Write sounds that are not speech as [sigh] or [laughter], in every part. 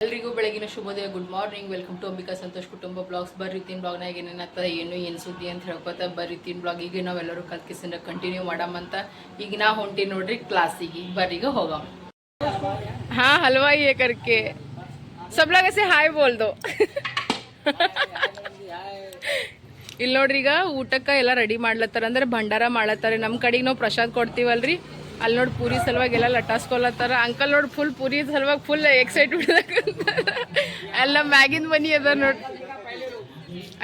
ಎಲ್ರಿಗೂ ಬೆಳಗಿನ ಶುಭೋದಯ. Good morning welcome to Ambika Santosh ಕುಟುಂಬ ಬ್ಲಾಗ್ಸ್ ಬರ್ರಿತಿನ ಬ್ಲಾಗ್ನಾಗ ಏನೇನಾಗ್ತದೆ ಏನು ಏನು ಸುದ್ದಿ ಅಂತ ಹೇಳ್ಕೊತ ಬರ್ರಿತಿನ ಬ್ಲಾಗ್ ಈಗ ನಾವೆಲ್ಲರೂ ಕಲ್ಕಿಸಿಂದ ಕಂಟಿನ್ಯೂ ಮಾಡಮಂತ ಈಗ ನಾ ಹೊಂಟಿ ನೋಡ್ರಿ ಕ್ಲಾಸಿಗೆ ಈಗ ಬರ್ರೀಗ ಹಾ, ಹಲ್ವಾ ಏಕರ್ಕೆ ಕರ್ಕೆ ಹಾಯ್ ಬೋಲ್ದು. ಇಲ್ಲಿ ನೋಡ್ರಿ ಈಗ ಊಟಕ್ಕೆ ಎಲ್ಲ ರೆಡಿ ಮಾಡ್ಲತ್ತಾರ. ಅಂದ್ರೆ ಭಂಡಾರ ಮಾಡ್ಲತ್ತಾರೆ. ನಮ್ಮ ಕಡೆಗೆ ನಾವು ಪ್ರಸಾದ್ ಕೊಡ್ತೀವಲ್ರಿ. ಅಲ್ಲಿ ನೋಡಿ ಪೂರಿ ಸಲುವಾಗಿ ಎಲ್ಲ ಲಟಾಸ್ಕೊಲತ್ತಾರ ಅಂಕಲ್ ನೋಡಿ ಫುಲ್ ಪೂರಿ ಸಲುವಾಗಿ ಫುಲ್ ಎಕ್ಸೈಟ್ ಎಲ್ಲ ಮ್ಯಾಗಿನ ಮನಿ ಅದ ನೋಡಿ.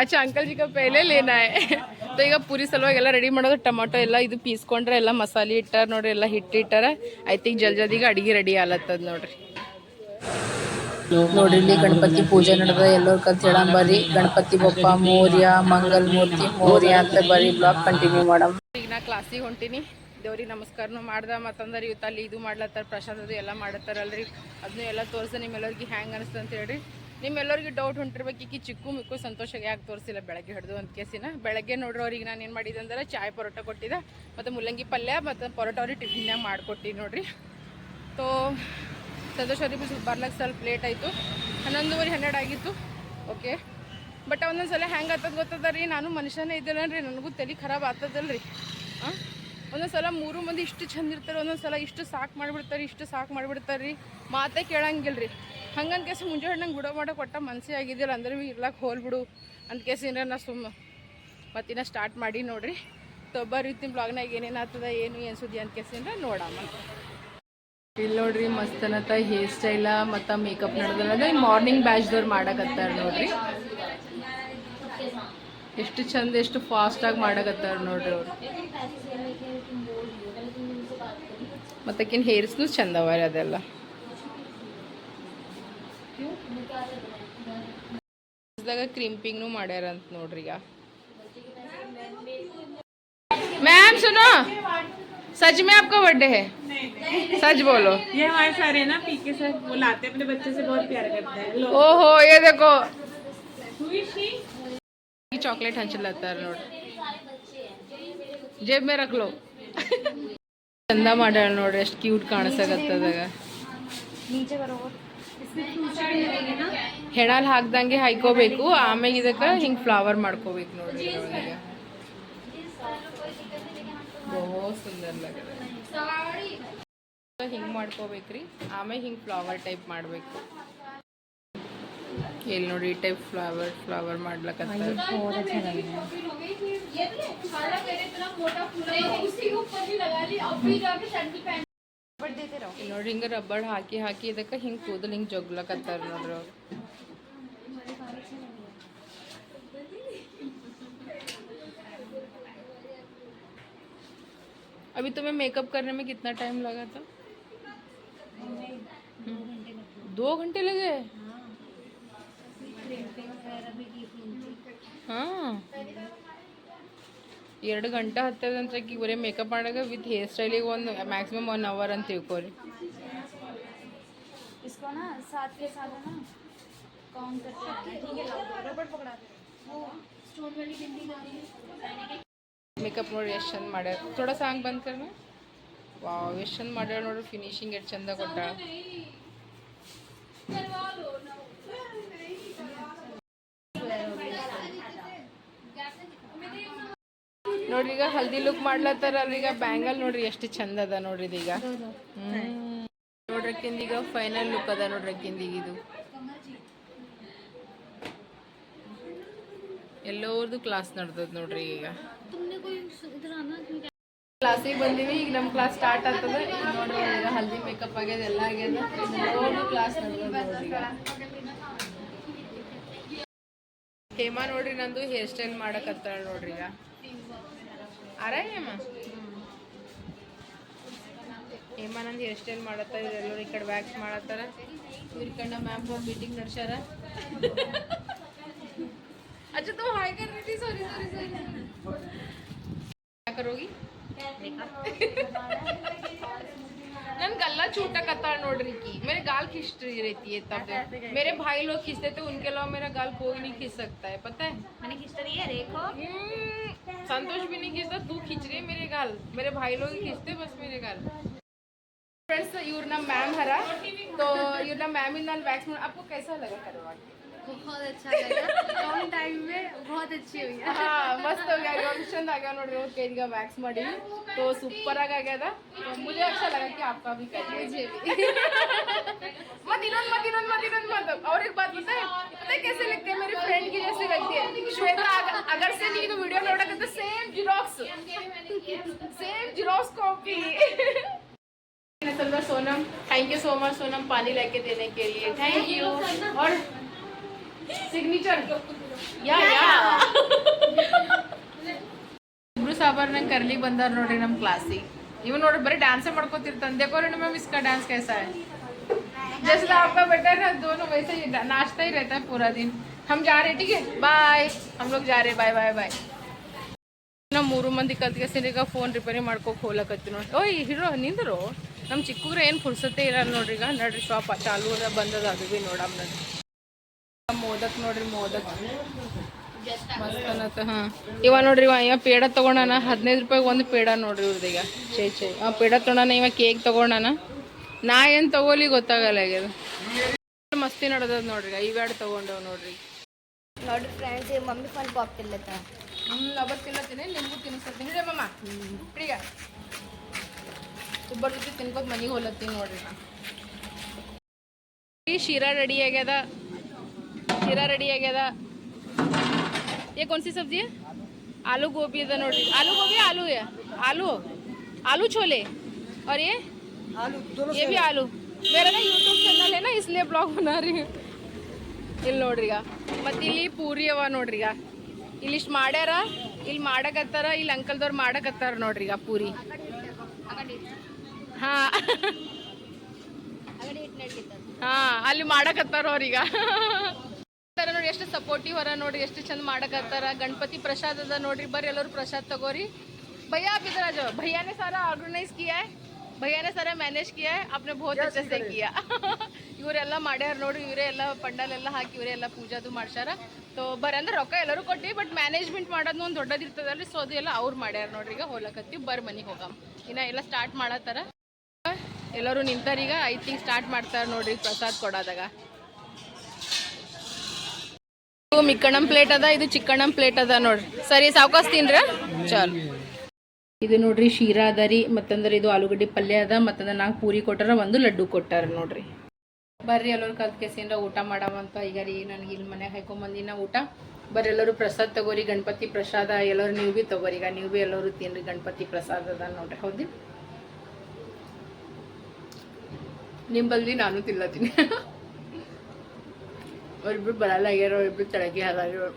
ಅಚ್ಚಾ ಅಂಕಲ್ ಜಿ ಪೈಲೆ ಲೇನಾ ಸೊ ಈಗ ಪೂರಿ ಸಲುವಾಗಿ ಎಲ್ಲ ರೆಡಿ ಮಾಡೋದು ಟೊಮೊಟೊ ಎಲ್ಲ ಇದು ಪೀಸ್ಕೊಂಡ್ರೆ ಎಲ್ಲ ಮಸಾಲೆ ಇಟ್ಟಾರ ನೋಡ್ರಿ ಎಲ್ಲ ಹಿಟ್ಟು ಇಟ್ಟಾರ. ಐ ತಿಂಕ್ ಜಲ್ ಜಲ್ದಿಗೆ ಅಡಿಗೆ ರೆಡಿ ಆಲತ್ತದ ನೋಡ್ರಿ. ನೋಡ್ರಿ ಇಲ್ಲಿ ಗಣಪತಿ ಪೂಜೆ ನಡೆದ. ಎಲ್ಲರ ಕಂತ ಹೇಳಂ ಬರ್ರಿ. ಗಣಪತಿ ಬಪ್ಪ ಮೌರ್ಯ ಮಂಗಲ್ ಮೂರ್ತಿ ಮೌರ್ಯ ಅಂತ ಬರೀ ಬ್ಲಾಕ್ ಕಂಟಿನ್ಯೂ ಮಾಡಮ್. ಈಗ ನಾ ಕ್ಲಾಸಿಗೆ ಹೊಂಟೀನಿ. ದೇವ್ರಿಗೆ ನಮಸ್ಕಾರನು ಮಾಡ್ದ, ಮತ್ತಂದ್ರೆ ಇವತ್ತು ಅಲ್ಲಿ ಇದು ಮಾಡ್ಲತ್ತಾರ ಪ್ರಸಾದದು ಎಲ್ಲ ಮಾಡತ್ತಾರಲ್ರಿ ಅದನ್ನು ಎಲ್ಲ ತೋರಿಸ, ನಿಮ್ಮೆಲ್ಲರಿಗೆ ಹ್ಯಾಂಗೆ ಅನಿಸ್ತು ಅಂತ ಹೇಳ್ರಿ. ನಿಮ್ಮೆಲ್ಲರಿಗೆ ಡೌಟ್ ಹೊಂಟಿರ್ಬೇಕು, ಈಕಿ ಚಿಕ್ಕು ಮಿಕ್ಕು ಸಂತೋಷ ಯಾಕೆ ತೋರಿಸಿಲ್ಲ? ಬೆಳಗ್ಗೆ ಹಿಡಿದು ಅಂತ ಕೇಸಿನ. ಬೆಳಗ್ಗೆ ನೋಡ್ರಿ ಅವ್ರಿಗೆ ನಾನು ಏನು ಮಾಡಿದೆ ಅಂದ್ರೆ ಚಾಯ್ ಪರೋಟ ಕೊಟ್ಟಿದ್ದೆ. ಮತ್ತು ಮುಲ್ಲಂಗಿ ಪಲ್ಯ, ಮತ್ತು ಪರೋಟ ಅವ್ರಿಗೆ ಟಿಫಿನ್ಯಾಗ ಮಾಡಿಕೊಟ್ಟಿ ನೋಡ್ರಿ. ತೋ, ಸಂತೋಷ್ ಅವ್ರಿಗೆ ಬರ್ಲಕ್ಕೆ ಸ್ವಲ್ಪ ಲೇಟ್ ಆಯಿತು. ಹನ್ನೊಂದುವರೆ ಹನ್ನೆರಡು ಆಗಿತ್ತು. ಓಕೆ. ಬಟ್ ಒಂದೊಂದು ಸಲ ಹೆಂಗೆ ಆತದ ಗೊತ್ತದ ರೀ? ನಾನು ಮನುಷ್ಯನೇ ಇದ್ದಿಲ್ಲ ರೀ ನನಗೂ ತಲೆ ಖರಾಬ್ ಆಗ್ತದಲ್ಲ ರೀ ಹಾಂ ಒಂದೊಂದು ಸಲ ಮೂರು ಮಂದಿ ಇಷ್ಟು ಚಂದ ಇರ್ತಾರೆ ಒಂದೊಂದು ಸಲ ಇಷ್ಟು ಸಾಕು ಮಾಡಿಬಿಡ್ತಾರೆ, ಇಷ್ಟು ಸಾಕು ಮಾಡಿಬಿಡ್ತಾರೆ ರೀ. ಮಾತೇ ಕೇಳಂಗಿಲ್ಲ ರೀ. ಹಂಗಂತ ಕೇಸಿ ಮುಂಜಾನೆ ನಂಗೆ ಬಿಡೋ ಮಾಡೋ ಕೊಟ್ಟ ಮನಸ್ಸೇ ಆಗಿದ್ದಿಲ್ಲ, ಅಂದ್ರೆ ಭೀ ಇರ್ಲಾಕ ಹೋಲ್ಬಿಡು. ಅಂತ ಏನಾರ ನಾ ಸುಮ್ಮ ಮತ್ತಿನ್ನ ಸ್ಟಾರ್ಟ್ ಮಾಡಿ ನೋಡಿರಿ. ತೊಬ್ಬ ರೀತಿ ಬ್ಲಾಗ್ನಾಗ ಏನೇನು ಆಗ್ತದ, ಏನು ಏನು ಸುದ್ದಿ ಅಂತ ಕೇಸಿಂದ ನೋಡಮ್ಮ ಇಲ್ಲಿ ನೋಡ್ರಿ ಮಸ್ತನತ ಹೇರ್ ಸ್ಟೈಲ ಮತ್ತು ಮೇಕಪ್ ನಡೆದ್ರೆ ಮಾರ್ನಿಂಗ್ ಬ್ಯಾಚ್ದವ್ರು ಮಾಡಕತ್ತಾರ ನೋಡ್ರಿ. ಎಷ್ಟು ಚಂದ ಎಷ್ಟು ಫಾಸ್ಟಾಗಿ ಮಾಡಕತ್ತಾರ ನೋಡ್ರಿ ಅವ್ರು ಮತ್ತಕ್ಕಿನ ಹೇರ್ಸ್ನು ಚಂದ ಅವ ರೀ ಅದೆಲ್ಲ ಕ್ರಿಂಪಿಂಗ್ನು ಮಾಡ್ಯಾರ ಅಂತ ನೋಡ್ರಿ ಈಗ मैम सुनो सच में आपका बर्थडे है सच बोलो ये हमारे सर है ना पीके सर वो लाते हैं अपने बच्चे से बहुत प्यार करते हैं लो ओहो ये देखो ಈ ಚಾಕ್ಲೇಟ್ ಹಂಚಲತ್ತಾರ ನೋಡಿ. ಜೇಬ್ ಮೇ ರಕ್ಲೋ ಚಂದ ಮಾಡ್ಯಾಳ ನೋಡ್ರಿ ಎಷ್ಟು ಕ್ಯೂಟ್ ಕಾಣಿಸಕತ್ತದಾಗ. ಹೆಣಲ್ ಹಾಕ್ದಂಗೆ ಹಾಯ್ಕೋಬೇಕು ಆಮೇಲೆ ಇದಕ್ಕೆ ಹಿಂಗೆ ಫ್ಲವರ್ ಮಾಡ್ಕೋಬೇಕು ನೋಡ್ರಿ. ಬಹು ಸುಂದರ ಹಿಂಗೆ ಮಾಡ್ಕೋಬೇಕ್ರಿ ಆಮೇಲೆ ಹಿಂಗೆ ಫ್ಲವರ್ ಟೈಪ್ ಮಾಡಬೇಕು. ಇಲ್ಲಿ ನೋಡಿ ಈ ಟೈಪ್ ಫ್ಲವರ್ ಫ್ಲವರ್ ಮಾಡ್ಲಕತ್ತ ಇಲ್ಲಿ ನೋಡ್ರಿ ಹಿಂಗ ರಬ್ಬರ್ ಹಾಕಿ ಹಾಕಿ ಇದಕ್ಕೆ ಹಿಂಗೆ ಕೂದಲು ಹಿಂಗೆ ಜಗ್ಲಕತ್ತಾರ ನೋಡ್ರಿ ಅವ್ರು अभी तुम्हें मेकअप करने में कितना टाइम लगा था दो घंटे लगे ಹಾಂ ಎರಡು ಗಂಟೆ ಹತ್ತದಂದ್ರೆ ಈಗ ಬರೀ ಮೇಕಪ್ ಮಾಡಾಗ ವಿತ್ ಹೇರ್ ಸ್ಟೈಲಿಗೆ ಒಂದು ಮ್ಯಾಕ್ಸಿಮಮ್ ಒನ್ ಅವರ್ ಅಂತ ತಿಳ್ಕೊರಿ. ಮೇಕಪ್ ನೋಡಿ ಎಷ್ಟು ಚಂದ ಮಾಡ್ಯಾರ. ತೋಡ ಸಾಂಗ್ ಬಂದ್ ವಾವ್ ಎಷ್ಟು ಚಂದ ಮಾಡ್ಯಾರ ನೋಡ್ರಿ. ಫಿನಿಶಿಂಗ್ ಎಷ್ಟು ಚಂದ ಕೊಟ್ಟ ನೋಡ್ರಿ, ಈಗ ಹಲ್ದಿ ಲುಕ್ ಮಾಡ್ಲತ್ತಾರಲ್ರಿ ಈಗ ಬ್ಯಾಂಗಲ್ ನೋಡ್ರಿ, ಎಷ್ಟು ಚಂದ ಅದ ನೋಡ್ರಿ ಈಗ. ನೋಡ್ರಕ್ಕಿಂದ ಈಗ ಫೈನಲ್ ಲುಕ್ ಅದ ನೋಡ್ರಕ್ಕಿಂದ ಈಗ ಇದು. ಎಲ್ಲೋರ್ದು ಕ್ಲಾಸ್ ನಡ್ದದ ನೋಡ್ರಿ ಈಗ. ಕ್ಲಾಸಿಗೆ ಬಂದೀವಿ, ಈಗ ನಮ್ಮ ಕ್ಲಾಸ್ ಸ್ಟಾರ್ಟ್ ಆಗ್ತದೆ. ನೋಡ್ರಿ, ಈಗ ಹಲ್ದಿ ಮೇಕಪ್ ಆಗ್ಯದ, ಎಲ್ಲ ಆಗ್ಯದ. ಎಲ್ಲೋರ್ದು ಕ್ಲಾಸ್ ನಡ್ದದ ನೋಡ್ರಿ ಹೇಮಾ ನೋಡ್ರಿ, ನಂದು ಹೇರ್ ಸ್ಟೈಲ್ ಮಾಡಕತ್ತಾಳ ನೋಡ್ರಿ ಈಗ. ಆರ ಹೇಮ ಹೇಮಾ ನಂದು ಹೇರ್ ಸ್ಟೈಲ್ ಮಾಡತ್ತಾರ ಎಲ್ಲರೂ ಈ ಕಡೆ ವ್ಯಾಕ್ಸ್ ಮಾಡತ್ತಾರ ಇವ್ರ ಕಡೆ ಮ್ಯಾಮ್ ಮೀಟಿಂಗ್ ನಡ್ಸ್ಯಾರ अच्छा तुम हाय कर रही थी सॉरी सॉरी सॉरी क्या करोगी नन गला छोटा कतार नोड रही की मेरे गाल खींच रही रहती है तब मेरे भाई लोग खींचते थे उनके अलावा मेरा गाल कोई नहीं खींच सकता है पता है मैंने खींच रही है देखो हम्म, संतोष भी नहीं खींचता, तू खींच रही मेरे गाल। मेरे भाई लोग खींचते, बस मेरे गाल। फ्रेंड्स यूरना मैम हरा। तो यूरना मैम इन वैक्स आपको कैसा लगा करवा बहुत अच्छा लगा। टाइम में बहुत अच्छी हुई। हाँ, मस्त हो गया। तो सुपर आ गया था। तो मुझे अच्छा लगा कि आपका भी कर और एक बात बताए पता कैसे मेरी फ्रेंड की जैसे लगती है। श्वेता अगर से नहीं तो वीडियो में करते same same copy Sonam thank you so much Sonam पानी लेके देने के लिए। थैंक यू और सिग्नेचर या या ಇಬ್ರು ಸಾಬಾರ್ ನಂಗೆ ಕರ್ಲಿ ಬಂದಾರ ನೋಡ್ರಿ ನಮ್ಮ ಕ್ಲಾಸಿಗೆ ಇವ್ ನೋಡ್ರಿ ಬರೀ ಡ್ಯಾನ್ಸೇ ಮಾಡ್ಕೋತಿರ್ತಾನೆ देखो रे मैम इसका डांस कैसा है जैसे आपका बेटा है दोनों वैसे ही डा- नाचता ही रहता है पूरा दिन हम जा रहे हैं ठीक है बाय हम लोग जा रहे हैं बाय बाय बाय ನಾವು ಮೂರು ಮಂದಿ ಕಲ್ತ್ಗೆ ಈಗ ಫೋನ್ ರಿಪೇರಿ ಮಾಡ್ಕೋಕೆ ಹೋಗ್ಲಕತ್ತಿ ನೋಡಿ ಓಯ್ ಹೀರೋ ನಿಂದ್ರು ನಮ್ಮ ಚಿಕ್ಕಗ್ರೆ ಏನು ಫುರ್ಸತ್ತೆ ಇರಲ್ಲ ನೋಡ್ರಿ ಈಗ ನಡ್ರಿ ಶಾಪ್ ಚಾಲು ಅದ ಬಂದದ ಅದು ಭೀ ನೋಡಮ್ ನಡ್ರಿ ಮೋದಕ್ ನೋಡ್ರಿ ಮೋದಕ್. ಮಸ್ತ್ ಅನ್ನತ್ತ ಹಾ. ಇವ ನೋಡ್ರಿ ಇವ ಇವ ಪೇಡ ತಗೊಂಡಾನ ಹದಿನೈದು ರೂಪಾಯಿಗೆ ಒಂದು ಪೇಡ ನೋಡ್ರಿ ಇವ್ರದೀಗ ಚೇ ಚೇ ಆ ಪೇಡ ತಗೊಂಡಾನ ಇವ ಕೇಕ್ ತಗೊಂಡಾನ. ನಾ ಏನು ತಗೋಲಿ ಗೊತ್ತಾಗಲ್ಲ ಆಗ್ಯದ ಮಸ್ತಿ ನಡೆದದ ನೋಡ್ರಿ ಈಗ ಇವೆರಡು ತಗೊಂಡವ್ ನೋಡ್ರಿ. ನೋಡಿ ಫ್ರೆಂಡ್ಸ್ ಮಮ್ಮಿ ಫೋನ್ ಪಾಪ್ ತಿಲ್ಲತ್ತ ಹ್ಞೂ ಅವತ್ತು ತಿನ್ನತ್ತೀನಿ ನಿಮಗೂ ತಿನ್ನಿಸ್ತೀನಿ. ರೀ ಮಮ್ಮ ಈಗ. ಇಬ್ಬರ ಜೊತೆ ತಿನ್ಕೋತ ಮನೆಗೆ ಹೋಲತ್ತೀನಿ ನೋಡ್ರಿ ನಾ. ಶೀರಾ ರೆಡಿ ಆಗ್ಯದ. ಶೀರಾ ರೆಡಿ ಆಗ್ಯದ ये कौन सी सब्जी है आलू गोभी है नोड़ी आलू गोभी आलू है आलू आलू छोले और ये आलू ये भी आलू मेरा ना यूट्यूब चैनल है ना इसलिए ब्लॉग बना रही हूँ ಇಲ್ಲಿ ನೋಡ್ರಿಗ ಮತ್ತೆ ಇಲ್ಲಿ ಪೂರಿ ಅವ ನೋಡ್ರಿಗ ಇಲ್ಲಿ ಇಷ್ಟು ಮಾಡ್ಯಾರ ಇಲ್ಲಿ ಮಾಡಕತ್ತಾರ ಇಲ್ಲಿ ಅಂಕಲ್ದವ್ರು ಮಾಡಕತ್ತಾರ ನೋಡ್ರಿಗ ಪೂರಿ ಹಾ ಹಾ ಅಲ್ಲಿ ಮಾಡಕತ್ತಾರ ಅವ್ರೀಗ ನೋಡಿ ಎಷ್ಟು ಸಪೋರ್ಟಿವ್ ಅರ ನೋಡಿ ಎಷ್ಟು ಚಂದ ಮಾಡಕತ್ತಾರ. ಗಣಪತಿ ಪ್ರಸಾದ ಅದ ನೋಡ್ರಿ ಬರ್ರಿ ಎಲ್ಲರೂ ಪ್ರಸಾದ್ ತಗೋರಿ. ಭಯ ಬಿದ್ರಾಜ್ ಭಯಾನೆ ಸಾರ ಆರ್ಗನೈಸ್ ಕಿಯಾ. ಭಯಾನೆ ಸಾರ ಮ್ಯಾನೇಜ್ ಕಿಯಾ. ಅಪ್ನೆ ಬಹುತ್ ಅಚ್ಚಸೆ ಕಿಯಾ. ಇವರೆಲ್ಲ ಮಾಡ್ಯಾರ ನೋಡಿ ಇವರೇ ಎಲ್ಲ ಪಂಡಲ್ ಎಲ್ಲ ಹಾಕಿ ಇವರೇ ಎಲ್ಲ ಪೂಜಾದು ಮಾಡ್ಸಾರ ತೊ ಬರ ಅಂದ್ರೆ ರೊಕ್ಕ ಎಲ್ಲರೂ ಕೊಟ್ಟಿ ಬಟ್ ಮ್ಯಾನೇಜ್ಮೆಂಟ್ ಮಾಡೋದು ಒಂದು ದೊಡ್ಡದಿರ್ತದಲ್ರಿ ಸೊ ಅದು ಎಲ್ಲ ಅವ್ರು ಮಾಡ್ಯಾರ ನೋಡ್ರಿ. ಈಗ ಹೋಲಕತ್ತಿ ಬರ್ ಮನೆಗೆ ಹೋಗಮ್. ಇನ್ನ ಎಲ್ಲ ಸ್ಟಾರ್ಟ್ ಮಾಡತ್ತಾರ. ಎಲ್ಲರೂ ನಿಂತಾರೀಗ ಐ ತಿಂಗ್ ಸ್ಟಾರ್ಟ್ ಮಾಡ್ತಾರ ನೋಡ್ರಿ ಪ್ರಸಾದ್ ಕೊಡೋದಾಗ. ಮಿಕ್ಕಣಂ ಪ್ಲೇಟ್ ಅದ, ಇದು ಚಿಕ್ಕಣ್ಣ ಪ್ಲೇಟ್ ಅದ ನೋಡ್ರಿ. ಸರಿ, ಸಾವ್ಕಾಸ್ ತಿನ್ರ. ಚಾಲು. ಇದು ನೋಡ್ರಿ ಶೀರಾ ಅದ ರೀ, ಮತ್ತಂದ್ರೆ ಇದು ಆಲೂಗಡ್ಡೆ ಪಲ್ಯ ಅದ, ಮತ್ತಂದ್ರೆ ನಾಲ್ಕು ಪೂರಿ ಕೊಟ್ಟಾರ, ಒಂದು ಲಡ್ಡು ಕೊಟ್ಟಾರ ನೋಡ್ರಿ. ಬರ್ರಿ ಎಲ್ಲರೂ ಕಲ್ತ್ ಕೆಸಿಂದ ಊಟ ಮಾಡವಂತ, ಈಗ ರೀ ನನಗೆ ಇಲ್ಲಿ ಮನೆಗೆ ಹಾಕೊಂಬಂದಿನ ಊಟ. ಬರ್ರಿ ಎಲ್ಲರೂ ಪ್ರಸಾದ್ ತಗೋರಿ, ಗಣಪತಿ ಪ್ರಸಾದ, ಎಲ್ಲರೂ ನೀವು ಭೀ ತಗೋರಿ, ಈಗ ನೀವು ಭೀ ಎಲ್ಲರೂ ತಿನ್ರಿ, ಗಣಪತಿ ಪ್ರಸಾದ ಅದ ನೋಡ್ರಿ ಹೌದಿ ನಿಂಬಲ್ಲಿ ನಾನು ತಿನ್ಲತ್ತೀನಿ. [laughs] ಅವ್ರಿಬ್ರು ಬರಲ್ಲ ಆಗ್ಯಾರ ಅವ್ರಿಬ್ರು ತೆಳಗೆ ಹಾಗಾಗ್ಯಾರ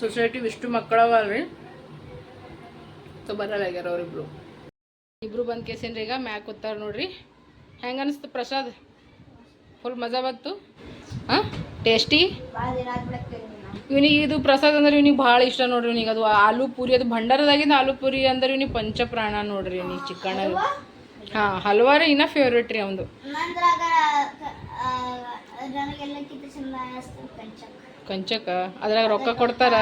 ಸೊಸೈಟಿ ಇಷ್ಟು ಮಕ್ಕಳವಲ್ರಿ. ಸೊ ಬರಲ್ಲ ಆಗ್ಯಾರ ಅವ್ರಿಬ್ರು ಇಬ್ರು ಬಂದ್ ಕೇಸೇನ್ರಿ ಈಗ ಮ್ಯಾಕ್ ಕೂತಾರ ನೋಡ್ರಿ. ಹೆಂಗ ಅನಿಸ್ತು ಪ್ರಸಾದ್? ಫುಲ್ ಮಜಾ ಬಂತು? ಹಾಂ? ಟೇಸ್ಟಿ ಇವನಿಗೆ ಇದು ಪ್ರಸಾದ್ ಅಂದ್ರೆ ಇವ್ನಿಗೆ ಭಾಳ ಇಷ್ಟ ನೋಡ್ರಿ ಇವ್ನಿಗೆ. ಅದು ಆಲೂ ಪೂರಿ ಅದು ಭಂಡಾರದಾಗಿಂದ ಆಲೂ ಪೂರಿ ಅಂದ್ರೆ ಇವ್ನಿಗೆ ಪಂಚಪ್ರಾಣ ನೋಡ್ರಿ ಇವ್ನಿಗೆ ಚಿಕ್ಕಣ್ಣ ಹಾ ಹಲವಾರು ಇನ್ನ ಫೇವ್ರೇಟ್ ರೀ ಅವನು ನನಗೆಲ್ಲಕ್ಕಿಂತ ಚಂದ ಅನಿಸ್ತು ಕಂಚಕ್. ಕಂಚಕ? ಅದ್ರಾಗ ರೊಕ್ಕ ಕೊಡ್ತಾರ?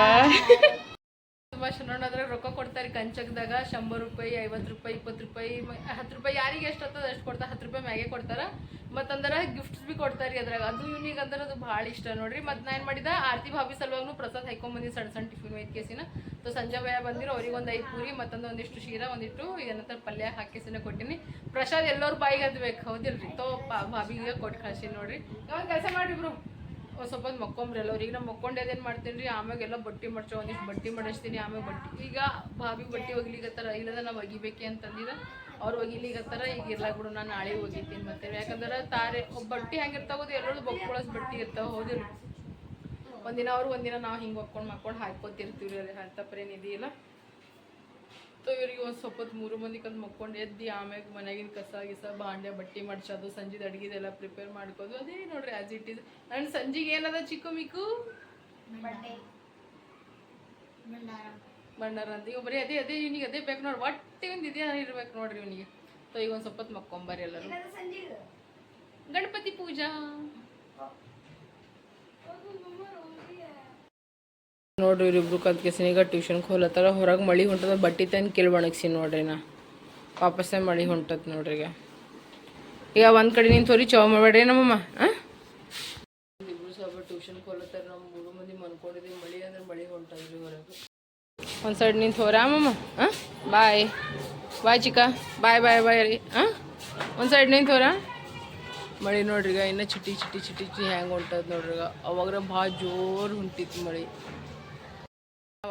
ತುಂಬಾ ಅದ್ರಾಗ ರೊಕ್ಕ ಕೊಡ್ತಾರೆ ಕಂಚಕದಾಗ, ಶಂಬರ್ ರೂಪಾಯಿ, ಐವತ್ತು ರೂಪಾಯಿ, ಇಪ್ಪತ್ತು ರೂಪಾಯಿ ಹತ್ತು ರೂಪಾಯಿ ಯಾರಿಗೆ ಎಷ್ಟು ಹತ್ತದ ಅಷ್ಟು ಕೊಡ್ತಾರೆ, ಹತ್ತು ರೂಪಾಯಿ ಮ್ಯಾಗೆ ಕೊಡ್ತಾರ. ಮತ್ತಂದ್ರೆ ಗಿಫ್ಟ್ಸ್ ಬಿ ಕೊಡ್ತಾರೆ ಅದ್ರಾಗ ಅದು ಇವ್ನಿಗೆ ಅಂದ್ರೆ ಅದು ಭಾಳ ಇಷ್ಟ ನೋಡ್ರಿ. ಮತ್ತು ನಾ ಏನು ಮಾಡಿದ ಆರತಿ ಭಾವಿ ಸಲುವಾಗೂ ಪ್ರಸಾದ್ ಹಾಕೊಂಬಂದಿ ಸಣ್ಣ ಸಣ್ಣ ಟಿಫಿನ್ ಐದು ಕೇಸಿನ. ಸೊ ಸಂಜೆ ಭಯ ಬಂದಿರೋ, ಅವ್ರಿಗೆ ಒಂದು ಐದು ಪೂರಿ, ಮತ್ತೊಂದು ಒಂದಿಷ್ಟು ಶೀರಾ ಒಂದಿಟ್ಟು ಏನಂತಾರೆ ಪಲ್ಯ ಹಾಕಿಸಿನ ಕೊಟ್ಟಿನಿ. ಪ್ರಸಾದ್ ಎಲ್ಲರ ಬಾಯಿಗೆ ಅದ್ಬೇಕು ಹೌದಿಲ್ರಿ? ತೋ ಭಾಬಿಗೆ ಕೊಟ್ಟು ಕಳ್ಸಿ ನೋಡ್ರಿ. ಒಂದು ಕೆಲಸ ಮಾಡಿಬ್ರು ಸ್ವಲ್ಪ ಮಕ್ಕೊಂಬ್ರಿ ಎಲ್ಲ. ಈಗ ನಾ ಮಕ್ಕೊಂಡು ಅದೇನು ಮಾಡ್ತೀನಿ ರೀ ಆಮ್ಯಾಗ ಎಲ್ಲ ಬಟ್ಟೆ ಮಾಡ್ಸೋ ಒಂದಿಷ್ಟು ಬಟ್ಟೆ ಮಾಡಿಸ್ತೀನಿ ಆಮೇಲೆ ಬಟ್ಟೆ. ಈಗ ಭಾಬಿ ಬಟ್ಟೆ ಒಗಿಲಿಕತ್ತಾರ, ಇಲ್ಲದ ನಾವು ಒಗಿಬೇಕೆ ಅಂತಂದಿದ ಅವ್ರು ಒಗಿಲಿಕತ್ತಾರ, ಈಗ ಇರ್ಲಾ ಬಿಡು, ನಾನು ನಾಳೆ ಒಗಿತೀನಿ ಮತ್ತೆ. ಯಾಕಂದ್ರೆ ತಾರೆ ಬಟ್ಟೆ ಹೆಂಗಿರ್ತಾಗೋದು ಎಲ್ಲರೂ ಬಕ್ಕೊಳಸ್ ಬಟ್ಟೆ ಇರ್ತಾವ, ಹೌದಿಲ್ಲ. ಒಂದಿನ ಅವ್ರು ಒಂದಿನ ನಾವು ಹಿಂಗೆ ಒಕ್ಕೊಂಡು ಮಕ್ಕೊಂಡು ಹಾಕೋತಿರ್ತೀವಿ ರೀ ಇಲ್ಲ ಸೊ ಇವ್ರಿಗೆ ಒಂದು ಸ್ವಲ್ಪ ಹೊತ್ತು ಮೂರು ಮಂದಿ ಅಂತ ಮಕ್ಕೊಂಡು ಎದ್ದು ಆಮ್ಯಾಗ ಮನೆಗಿನ ಕಸ ಗಿಸ ಬಾಂಡೆ ಬಟ್ಟೆ ಮಾಡ್ಸೋದು ಸಂಜೆದು ಅಡುಗೆದೆಲ್ಲ ಪ್ರಿಪೇರ್ ಮಾಡ್ಕೋದು ಅದೇ ನೋಡ್ರಿ ಆಸ್ ಇಟ್ ಇಸ್ ನನ್ನ ಸಂಜೆಗೆ ಏನದ ಚಿಕ್ಕು ಮಿಕ್ಕು? ಭಂಡಾರ. ಅಂತ. ಈಗ ಬರೀ ಅದೇ ಅದೇ ಇವನಿಗೆ ಅದೇ ಬೇಕು ನೋಡಿ ಒಟ್ಟಿ ಒಂದು ಇದೇ ಇರ್ಬೇಕು ನೋಡ್ರಿ ಇವನಿಗೆ. ಸೊ ಈಗ ಒಂದು ಸ್ವಲ್ಪ ಹೊತ್ತು ಮಕ್ಕೊಂಬರ್ರಿ ಎಲ್ಲರೂ ಗಣಪತಿ ಪೂಜಾ. ನೋಡ್ರಿ ಇವ್ರಿಬ್ರು ಕತ್ಕೇಸಿನ ಈಗ ಟ್ಯೂಷನ್ಗೆ ಹೋಲತ್ತಾರ ಹೊರಗೆ ಮಳಿ ಹೊಂಟದ ಬಟ್ಟೆ ತಂದು ಕೇಳಿ ಒಣಗಿಸಿ ನೋಡ್ರಿ ನಾ. ವಾಪಸ್ಸೇ ಮಳೆ ಹೊಂಟತ್ ನೋಡ್ರಿ ಈಗ. ಈಗ ಒಂದು ಕಡೆ ನಿಂತೋರಿ ಚೌ ಮಾಡಬೇಡ್ರಿ ನಮ್ಮಮ್ಮ ಹಾಂ ಇಬ್ರು ಸ್ವಲ್ಪ ಟ್ಯೂಷನ್ ಕೊಲತ್ತಾರೆ ನಮ್ಮ ಮೂರು ಮಂದಿ ಮನ್ಕೊಂಡಿದ್ದೀವಿ ಮಳೆ ಅಂದ್ರೆ ಮಳೆ ಹೊಂಟದ್ರಿ ಹೊರಗೆ. ಒಂದು ಸೈಡ್ ನಿಂತು ಹೋರಾಮಮ್ಮ ಹಾಂ ಬಾಯ್. ಬಾಯ್ ಚಿಕ್ಕ. ಬಾಯ್ ಬಾಯ್ ಬಾಯ್ ರೀ. ಹಾಂ ಒಂದು ಸೈಡ್ ನಿಂತು ಹೋರಾ ಮಳೆ ನೋಡ್ರಿ ಈಗ ಇನ್ನೂ ಚಿಟ್ಟಿ ಚಿಟಿ ಚಿಟಿ ಚಿಟಿ ಹೆಂಗೆ ಹೊಂಟದ ನೋಡ್ರಿಗ ಅವಾಗ ಭಾಳ ಜೋರು ಹೊಂಟಿತ್ತು ಮಳೆ.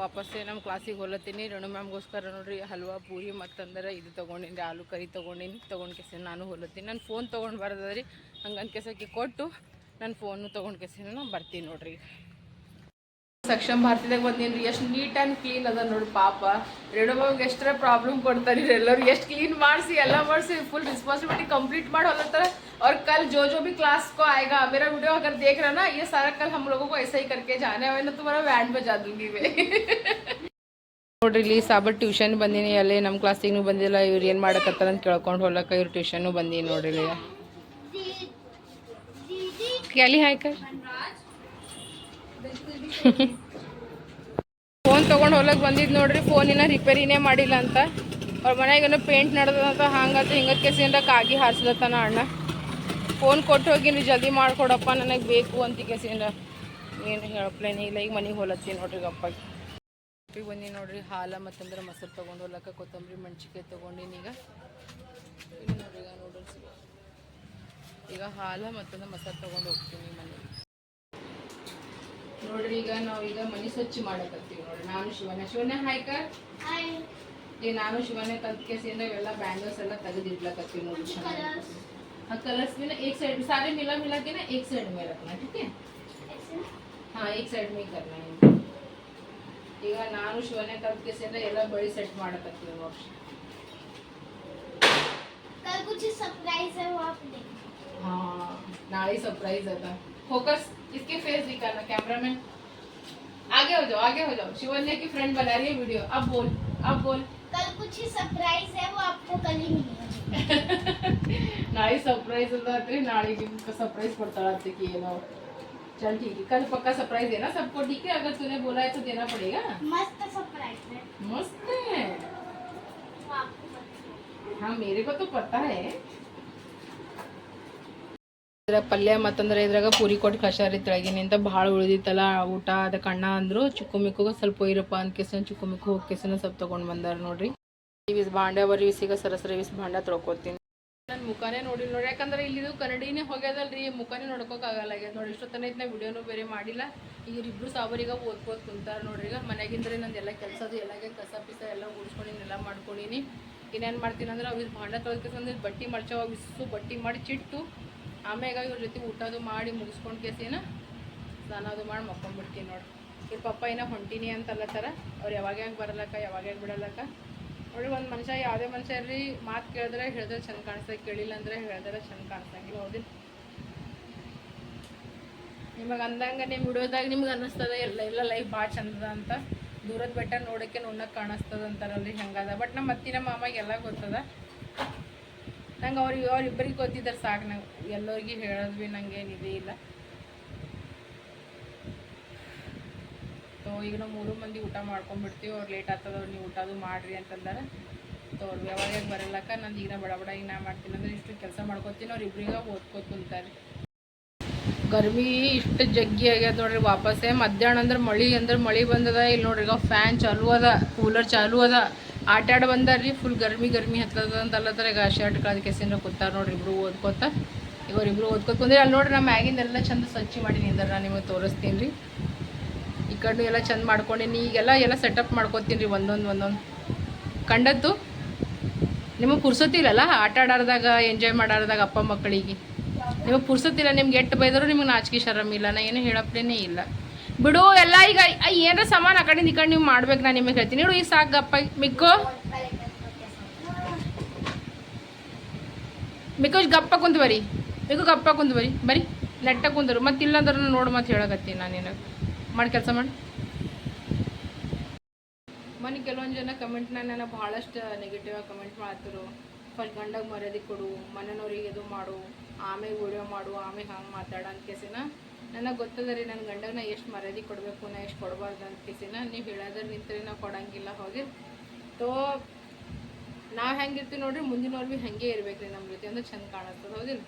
ವಾಪಸ್ಸೇ ನಮ್ಮ ಕ್ಲಾಸಿಗೆ ಹೊಲತ್ತೀನಿ. ರಣು ಮ್ಯಾಮ್ಗೋಸ್ಕರ ನೋಡ್ರಿ, ಹಲ್ವಾ, ಪೂರಿ ಮತ್ತಂದ್ರೆ ಇದು ತೊಗೊಂಡಿನಿ ಆಲೂ ಕರಿ ತೊಗೊಂಡಿನಿ, ತೊಗೊಂಡು ಕೆಸಿ ನಾನು ಹೋಲತ್ತೀನಿ. ನನ್ನ ಫೋನ್ ತೊಗೊಂಡು ಬರೋದ್ರಿ ಹಂಗಂತ ಕೆಸಕ್ಕೆ ಕೊಟ್ಟು ನನ್ನ ಫೋನು ತೊಗೊಂಡು ಕೆಸಿನ ನಾನು ಬರ್ತೀನಿ ನೋಡ್ರಿ. ಸಕ್ಷಮ್ ಭಾರತದಾಗ ಬಂದೀನಿ ರೀ ಎಷ್ಟು ನೀಟ್ ಆ್ಯಂಡ್ ಕ್ಲೀನ್ ಅದ ನೋಡಿ ಪಾಪ ರೇಣುಬಾಬ್ಗೆ ಎಷ್ಟರ ಪ್ರಾಬ್ಲಮ್ ಕೊಡ್ತಾರೆ ಎಲ್ಲರೂ ಎಷ್ಟು ಕ್ಲೀನ್ ಮಾಡಿಸಿ ಎಲ್ಲ ಮಾಡಿಸಿ फुल रिस्पॉन्सिबिलिटी कंप्लीट मार होता था और कल जो जो भी क्लास को आएगा मेरा वीडियो अगर देख रहा ना ये सारा कल हम लोगों को ऐसा ही करके जाना है ना तुम्हारा बैंड बजा दूंगी मैं ನೋಡ್ರಿ ಇಲ್ಲಿ ಸಾಬರ್ ಟ್ಯೂಷನ್ ಬಂದೀನಿ ಅಲ್ಲೇ ನಮ್ಮ ಕ್ಲಾಸಿಗೂ ಬಂದಿಲ್ಲ ಇವ್ರು ಏನು ಮಾಡಕತ್ತಾರ ಅಂತ ಕೇಳ್ಕೊಂಡು ಹೋಗ್ಲಕ್ಕ ಇವ್ರು ಟ್ಯೂಷನ್ನು ಬಂದೀನಿ ನೋಡ್ರಿ ಇಲ್ಲಿ ಕ್ಯಾಲಿ ಹಾಯ್ಕರ್ [laughs] ಫೋನ್ ತೊಗೊಂಡು ಹೋಗ್ಲಕ್ ಬಂದಿದ್ದು ನೋಡ್ರಿ ಫೋನಿನ ರಿಪೇರಿನೇ ಮಾಡಿಲ್ಲ ಅಂತ. ಅವ್ರ ಮನೆಗೇನೋ ಪೇಂಟ್ ನಡೆದಂತ ಹಂಗಂತ ಹಿಂಗತ್ ಕೆಸಿಂದ ಕಾಗಿ ಹಾರಿಸ್ಲತ್ತಾನ ಅಣ್ಣ. ಫೋನ್ ಕೊಟ್ಟು ಹೋಗಿನಿ ಜಲ್ದಿ ಮಾಡ್ಕೊಡಪ್ಪ, ನನಗೆ ಬೇಕು ಅಂತ ಕೆಸಿಂದ ಏನು ಹೇಳಪ್ಲೇನೆ ಇಲ್ಲ, ಈಗ ಮನೆಗೆ ಹೋಲತ್ತೀನಿ ನೋಡ್ರಿ ಗಪ್ಪಾಗಿ ಈಗ ಬಂದಿ ನೋಡ್ರಿ, ಹಾಲ ಮತ್ತಂದ್ರೆ ಮೊಸರು ತೊಗೊಂಡು ಹೋಗ್ಲಕ್ಕ ಕೊತ್ತಂಬರಿ ಮಂಚಿಕೆ ತೊಗೊಂಡಿನಿ ಈಗ. ನೋಡ್ರಿ, ಈಗ ನೂಡಲ್ಸ್ ಈಗ ಹಾಲ ಮತ್ತಂದ್ರೆ ಮೊಸರು ತೊಗೊಂಡು ಹೋಗ್ತೀನಿ ಮನೆಗೆ. ನೋಡ್ರಿ ಈಗ ನಾವು ಈಗ ಮನೆ ಸ್ವಚ್ಛ ಮಾಡಕತ್ತೀವಿ ನೋಡ್ರಿ ನಾನು ಶಿವನ ಶಿವನ ಹಾಯ್ಕರ್ ಈಗ ನಾನು ಶಿವನೇ ಕಲ್ತ್ ಕೇಸಿಂದ ಇವೆಲ್ಲ ಬ್ಯಾಂಗಲ್ಸ್ ಎಲ್ಲ ತೆಗೆದಿಡ್ಲಕತ್ತೀವಿ ನೋಡ್ರಿ ಚೆನ್ನಾಗಿ हाँ कलर्स भी ना एक साइड सारे मिला मिला के ना एक साइड में रखना ठीक है हाँ एक साइड में ही करना है ಈಗ ನಾನು ಶಿವನೇ ಕಲ್ತ್ ಕೇಸಿಂದ ಎಲ್ಲ ಬಳಿ ಸೆಟ್ ಮಾಡಕತ್ತೀವಿ ನೋಡ್ರಿ कल कुछ सरप्राइज है वो आप देख हाँ फोकस इसके फेस दिखाना कैमरामैन आगे हो जाओ आगे हो जाओ। शिवन्या की फ्रेंड बना रही है वीडियो अब बोल अब बोल। कल कुछ ही सरप्राइज़ है वो आपको कल ही मिलेगा। नाड़ी सरप्राइज़ होता है नाड़ी की सरप्राइज़ पड़ता रहते कि ये लो चल ठीक है कल पक्का सरप्राइज़ देना सबको ठीक है? अगर तूने बोला है तो देना पड़ेगा। मस्त सरप्राइज़ है। मस्त है। पता हाँ मेरे को तो पता है। ಇದ್ರ ಪಲ್ಯ ಮತ್ತಂದ್ರೆ ಇದ್ರಾಗ ಪೂರಿ ಕೊಟ್ಟು ಕಷಾರಿ ತೆಳಗಿನಿಂದ ಭಾಳ ಉಳಿದಿತ್ತಲ್ಲ ಊಟ ಅದಕ್ಕೆ ಅಣ್ಣ ಅಂದ್ರು, ಚುಕ್ಕು ಮಿಕ್ಕುಗ ಸ್ವಲ್ಪ ಇರಪ್ಪ ಅಂತ ಕೇಸನ, ಚುಕ್ಕು ಮಿಕ್ಕು ಹೋಗಿ ಕೇಸನ ಸ್ವಲ್ಪ ತೊಗೊಂಡು ಬಂದಾರ ನೋಡ್ರಿ. ಇವಿಸ್ ಭಾಂಡೆ, ಬರೀ ಈಗ ಸರಸರಿ ಇವಿಸ್ ಭಾಂಡ ತೊಳ್ಕೊತೀನಿ. ನನ್ನ ಮುಖಾನೇ ನೋಡಿಲ್ಲ ನೋಡಿ ಯಾಕಂದ್ರೆ ಇಲ್ಲಿದು ಕನ್ನಡಿನೇ ಹೋಗ್ಯದಲ್ರಿ, ಮುಖಾನೇ ನೋಡ್ಕೋಕ್ಕಾಗಲ್ಲ ಆಗ್ಯದ ನೋಡಿ ಇಷ್ಟೊತ್ತನ ಇದ್ನ ವಿಡಿಯೋನು ಬೇರೆ ಮಾಡಿಲ್ಲ. ಈಗ ಇಬ್ರು ಸಾವರಿಗ ಓದ್ಕೋತ ಕುಂತಾರ ನೋಡ್ರಿ. ಈಗ ಮನೆಗಿಂದ್ರೆ ನಂದು ಎಲ್ಲ ಕೆಲಸದು, ಎಲ್ಲಾಗೆ ಕಸ ಪಿಸ ಎಲ್ಲ ಉಡ್ಸ್ಕೊಂಡಿನಿ ಎಲ್ಲ ಮಾಡ್ಕೊಂಡಿನಿ. ಇನ್ನೇನು ಮಾಡ್ತೀನಿ ಅಂದ್ರೆ ಅವಿಸ್ ಭಾಂಡ ತೊಳ್ಕೊಂಡ್ರೆ ಬಟ್ಟಿ ಮಡ್ಚಾವ ಬಿಸು ಬಟ್ಟಿ ಮಾಡಿ ಚಿಟ್ಟು ಆಮ್ಯಾಗ ಇವ್ರ ಜೊತೆ ಊಟದು ಮಾಡಿ ಮುಗಿಸ್ಕೊಂಡು ಕೇಸಿನ ಸ್ನಾನ ಅದು ಮಾಡಿ ಮಕ್ಕೊಂಡ್ಬಿಡ್ತೀನಿ ನೋಡಿ. ಇವ್ರ ಪಪ್ಪ ಏನೋ ಹೊಂಟೀನಿ ಅಂತ ಅಲ್ಲತ್ತಾರ ಅವ್ರು ಯಾವಾಗ ಯಾಕೆ ಬರಲಕ್ಕ, ಯಾವಾಗ ಯಾಕೆ ಬಿಡಲಕ್ಕ. ನೋಡಿ, ಒಂದು ಮನುಷ್ಯ ಯಾವುದೇ ಮನುಷ್ಯ ಇರಲಿ ಮಾತು ಕೇಳಿದ್ರೆ ಹೇಳಿದ್ರೆ ಚಂದ ಕಾಣಿಸ್ತದೆ ಕೇಳಿಲ್ಲ ಅಂದರೆ ಹೇಳಿದ್ರೆ ಚಂದ ಕಾಣಿಸ್ತಂಗಿಲ್ಲ ಹೌದಿಲ್ಲ ನಿಮಗೆ ಅಂದಂಗೆ ನಿಮ್ಮ ವಿಡಿಯೋದಾಗ ನಿಮ್ಗೆ ಅನ್ನಿಸ್ತದೆ, ಇಲ್ಲ ಇಲ್ಲ ಲೈಫ್ ಭಾಳ ಚಂದದ ಅಂತ. ದೂರದ ಬೆಟ್ಟ ನೋಡೋಕ್ಕೆ ನೋಡಕ್ಕೆ ಕಾಣಿಸ್ತದ ಅಂತಾರಲ್ರಿ, ಹೆಂಗದ. ಬಟ್ ನಮ್ಮ ಅತ್ತಿ ನಮ್ಮ ಮಾಮಾಗೆ ಗೊತ್ತದ. ನಂಗೆ ಅವ್ರಿಗೆ ಅವ್ರಿಬ್ಬರಿಗೆ ಗೊತ್ತಿದ್ದಾರೆ ಸಾಕು ನಂಗೆ. ಎಲ್ಲರಿಗೆ ಹೇಳೋದು ಭೀ ನಂಗೆ ಏನು ಇದೇ ಇಲ್ಲ. ತೋ, ಈಗ ನಾವು ಮೂರು ಮಂದಿ ಊಟ ಮಾಡ್ಕೊಂಡ್ಬಿಡ್ತೀವಿ. ಅವ್ರು ಲೇಟ್ ಆಗ್ತದೆ, ಅವ್ರು ನೀವು ಊಟದು ಮಾಡಿರಿ ಅಂತಂದಾರೆ. ತೋ, ಅವ್ರು ಯಾವಾಗ ಬರಲಕ್ಕ, ನಂದು ಈಗ ಬಡ ಬಡ ಈಗ ನಾ ಮಾಡ್ತೀನಿ. ಅಂದ್ರೆ ಇಷ್ಟು ಕೆಲಸ ಮಾಡ್ಕೊತೀನಿ, ಅವ್ರು ಇಬ್ಬರಿಗೆ ಓದ್ಕೋತ ಕುಂತಾರೆ. ಗರ್ಮಿ ಇಷ್ಟು ಜಗ್ಗಿ ಆಗ್ಯದ ನೋಡ್ರಿ ವಾಪಸ್ಸೇ. ಮಧ್ಯಾಹ್ನ ಅಂದ್ರೆ ಮಳೆ ಅಂದ್ರೆ ಮಳೆ ಬಂದದ. ಇಲ್ಲಿ ನೋಡ್ರಿ ಈಗ ಫ್ಯಾನ್ ಚಾಲೂ ಅದ ಕೂಲರ್ ಚಾಲೂ ಅದ. ಆಟ ಆಡ ಬಂದಾರ್ರಿ ಫುಲ್ ಗರ್ಮಿ ಗರ್ಮಿ ಹತ್ತದ ಅಂತ ಈಗ ಶರ್ಟ್ ಕಳೆದ ಕೆಸಿನ ಕೂತಾರ ನೋಡ್ರಿ ಇಬ್ರು ಓದ್ಕೋತ. ಇವರಿಬ್ರು ಓದ್ಕೋತ ಅಲ್ಲಿ ನೋಡ್ರಿ ನಮ್ಮ ಮ್ಯಾಗಿಂದೆಲ್ಲ ಚಂದ ಸ್ವಚ್ಛ ಮಾಡಿ ನಿಂದ್ರ, ನಾನು ನಿಮಗೆ ತೋರಿಸ್ತೀನಿ ರೀ ಈ ಕಡೆ ಎಲ್ಲ ಚಂದ ಮಾಡ್ಕೊಂಡೀನಿ. ಈಗೆಲ್ಲ ಎಲ್ಲ ಸೆಟಪ್ ಮಾಡ್ಕೊತೀನಿ ರೀ ಒಂದೊಂದು ಒಂದೊಂದು. ಕಂಡದ್ದು ನಿಮಗೆ ಪುರ್ಸೋತಿಲ್ಲಲ್ಲ ಆಟ ಆಡಾರ್ದಾಗ ಎಂಜಾಯ್ ಮಾಡಾರ್ದಾಗ ಅಪ್ಪ ಮಕ್ಕಳಿಗೆ. ನಿಮಗೆ ಪುರ್ಸೋತಿಲ್ಲ ನಿಮ್ಗೆ ಎಟ್ಟು ಬೈದರೂ ನಿಮ್ಗೆ ನಾಚಿಕೆ ಶರಮಿಲ್ಲ ನಾ ಏನು ಹೇಳಪ್ಲೇನೇ ಇಲ್ಲ. ಬಿಡು, ಎಲ್ಲ ಈಗ ಏನಾರ ಸಾಮಾನು ಆ ಕಡೆಯಿಂದ ಈ ಕಡೆ ನೀವು ಮಾಡ್ಬೇಕು, ನಾನು ನಿಮಗೆ ಹೇಳ್ತೀನಿ. ನೋಡು ಈಗ ಸಾಕು ಗಪ್ಪ. ಮಿಕ್ಕು. ಮಿಕ್ಕು ಗಪ್ಪ ಕುಂತು ಬರಿ. ಮಿಕ್ಕು, ಗಪ್ಪ ಕುಂತು ಬರಿ. ಬರಿ. ನೆಟ್ಟ ಕುಂದರು. ಮತ್ತೆ ಇಲ್ಲಂದ್ರೆ ನೋಡು ಮತ್ತೆ ಹೇಳಕತ್ತೀನಿ ನಾನು ನಿನಗೆ. ಮಾಡಿ ಕೆಲಸ ಮಾಡಿ. ಮನೆ ಕೆಲವೊಂದು ಜನ ಕಮೆಂಟ್ನ ನಾನು ಭಾಳಷ್ಟು ನೆಗೆಟಿವ್ ಆಗಿ ಕಮೆಂಟ್ ಮಾಡ್ತಿರು ಫಸ್ಟ್ ಗಂಡಗೆ ಮರ್ಯಾದೆ ಕೊಡು ಮನೆಯವ್ರಿಗೆ ಇದು ಮಾಡು ಆಮೇಲೆ ವಿಡಿಯೋ ಮಾಡು ಆಮೇಲೆ ಹಂಗೆ ಮಾತಾಡ ಅಂತ ಕೇಸಿನ. ನನಗೆ ಗೊತ್ತದ ರೀ ನನ್ನ ಗಂಡನ ಎಷ್ಟು ಮರ್ಯಾದೆ ಕೊಡಬೇಕು, ನಾ ಎಷ್ಟು ಕೊಡಬಾರ್ದು ಅಂತ ಕಿಸಿನ, ನೀವು ಹೇಳೋದ್ರ ನಿಂತರೆ ನಾವು ಕೊಡಂಗಿಲ್ಲ ಹೋಗಿ. ತೋ, ನಾವು ಹೆಂಗಿರ್ತೀವಿ ನೋಡ್ರಿ, ಮುಂದಿನವ್ರು ಭೀ ಹಾಗೆ ಇರ್ಬೇಕು ರೀ ನಮ್ಮ ಜೊತೆ, ಅಂದ್ರೆ ಚಂದ ಕಾಣತ್ತದ ಹೌದಿಲ್ಲ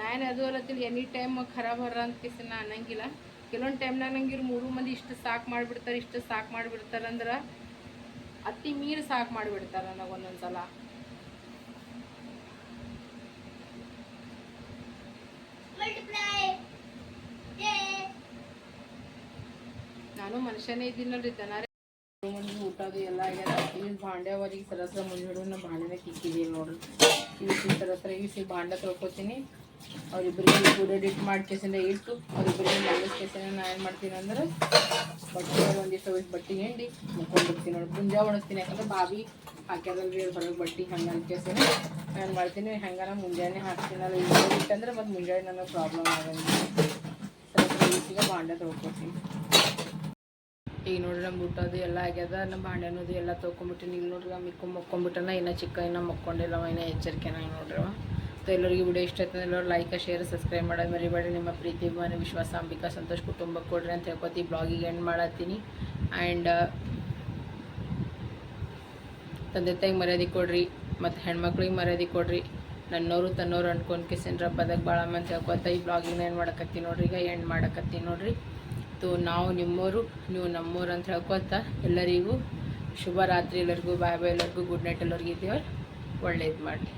ನಾನು ಅದು ಅಲ್ಲತ್ತಿಲ್ಲ ಎನಿ ಟೈಮ್ ಖರಾಬ್ ಹರ ಅಂತ ಕಿಸಿನ ಅನ್ನಂಗಿಲ್ಲ. ಕೆಲವೊಂದು ಟೈಮ್ನಾಗ ನಂಗೆ ಇವ್ರು ಮೂರು ಮಂದಿ ಇಷ್ಟು ಸಾಕು ಮಾಡಿಬಿಡ್ತಾರೆ, ಇಷ್ಟು ಸಾಕು ಮಾಡಿಬಿಡ್ತಾರೆ ಅಂದ್ರೆ ಅತಿ ಮೀರಿ ಸಾಕು ಮಾಡಿಬಿಡ್ತಾರೆ ನನಗೆ ಒಂದೊಂದು ಸಲ ನಾನು ಮನುಷ್ಯನೇ ಇದ್ದೀನಲ್ರಿ ದನ ಊಟ ಅದು ಎಲ್ಲ ಆಗ್ಯದ. ಇಲ್ಲಿ ಭಾಂಡೆ ಅವರಿಗೆ ಸರಸ್ರ ಮುಂಜಾನೆ ನಾ ಭಾಂಡೆನ ಕಿಕ್ಕಿದೀನಿ ನೋಡ್ರಿ. ಇವಿಸಿ ಸರಸ್ರ ಇವಿಸಿ ಭಾಂಡೆ ತೊಳ್ಕೊತೀನಿ. ಅವ್ರಿಬ್ಬರಿಗೆ ಕೂಡ ಎಡಿಟ್ ಮಾಡಿ ಕೇಸಿಂದ ಇಟ್ಟು ಅವ್ರಿಬ್ಬರಿಗೆ ಮಲ್ಲಿಸ್ ಕೇಸಿಂದ ನಾ ಏನು ಮಾಡ್ತೀನಿ ಅಂದ್ರೆ ಬಟ್ಟೆ ಒಂದಿಷ್ಟು ಒಯ್ದು ಬಟ್ಟೆ ಹಿಂಡಿ ಮುಕ್ಕೊಂಡ್ಬಿಡ್ತೀನಿ ನೋಡಿ ಪುಂಜ ಒಣಗ್ತೀನಿ, ಯಾಕಂದ್ರೆ ಬಾವಿ ಹಾಕ್ಯಾರಲ್ರಿ ಹೊರಗೆ ಬಟ್ಟೆ ಹಂಗೆ ಅನ್ಕೇಸಿನ ನಾನು ಮಾಡ್ತೀನಿ ಹೆಂಗಾರ ಮುಂಜಾನೆ ಹಾಕ್ತೀನಲ್ಲ ಇಟ್ಟಂದ್ರೆ ಮತ್ತು ಮುಂಜಾನೆ ನನಗೆ ಪ್ರಾಬ್ಲಮ್ ಆಗಲ್ಲ ಸರಸ್ರ ಇವಿಸಿಗೆ ತೊಳ್ಕೊತೀನಿ. ಈಗ ನೋಡ್ರಿ ನಮ್ಮ ಊಟದು ಎಲ್ಲ ಆಗ್ಯದ, ನಮ್ಮ ಬಾಂಡೆ ಅನ್ನೋದು ಎಲ್ಲ ತೊಗೊಂಬಿಟ್ಟಿನಿ ಈಗ ನೋಡ್ರಿ ಮಿಕ್ಕೊಂಡ್ ಮಕ್ಕೊಂಬಿಟ್ಟನ, ಇನ್ನು ಚಿಕ್ಕ, ಇನ್ನು ಮಕ್ಕೊಂಡಿಲ್ಲ ಇನ್ನು ಎಚ್ಚರಿಕೆ ನಂಗೆ ನೋಡ್ರಿ ಅವ. ಸೊ ಎಲ್ಲರಿಗೂ ವಿಡಿಯೋ ಇಷ್ಟ ಆಯ್ತು ಎಲ್ಲರೂ ಲೈಕ್ ಶೇರ್ ಸಬ್ಸ್ಕ್ರೈಬ್ ಮಾಡೋದು ಮರಿಬೇಡಿ ನಿಮ್ಮ ಪ್ರೀತಿ, ಅಭಿಮಾನ, ವಿಶ್ವಾಸ, ಅಂಬಿಕಾ, ಸಂತೋಷ್ ಕುಟುಂಬ ಕೊಡ್ರಿ ಅಂತ ಹೇಳ್ಕೊತಿ ಬ್ಲಾಗಿಗೆ ಎಂಡ್ ಮಾಡತ್ತೀನಿ. ಆ್ಯಂಡ್ ತಂದೆ ತಾಯಿಗೆ ಮರ್ಯಾದೆ ಕೊಡ್ರಿ, ಮತ್ತು ಹೆಣ್ಮಕ್ಳಿಗೆ ಮರ್ಯಾದೆ ಕೊಡ್ರಿ. ನನ್ನೋರು, ತನ್ನೋರು ಅನ್ಕೊಂಡು ಕಿಸಿನ ರಬ್ಬದಾಗ ಭಾಳ ಅಂತ ಹೇಳ್ಕೊತ ಈ ಬ್ಲಾಗಿಂಗ್ ಏನು ಮಾಡಕತ್ತೀನಿ ನೋಡ್ರಿ. ಈಗ ಎಂಡ್ ಮಾಡಕತ್ತೀನಿ ನೋಡ್ರಿ. ತೋ ನಾವು ನಿಮ್ಮವರು ನೀವು ನಮ್ಮೂರು ಅಂತ ಹೇಳ್ಕೊತ ಎಲ್ಲರಿಗೂ ಶುಭರಾತ್ರಿ ಎಲ್ಲರಿಗೂ, ಬಾಯ್ ಬಾಯ್ ಎಲ್ಲರಿಗೂ, ಗುಡ್ ನೈಟ್ ಎಲ್ಲರಿಗೂ ಇದ್ದೇವೆ. ಒಳ್ಳೇದು ಮಾಡಿ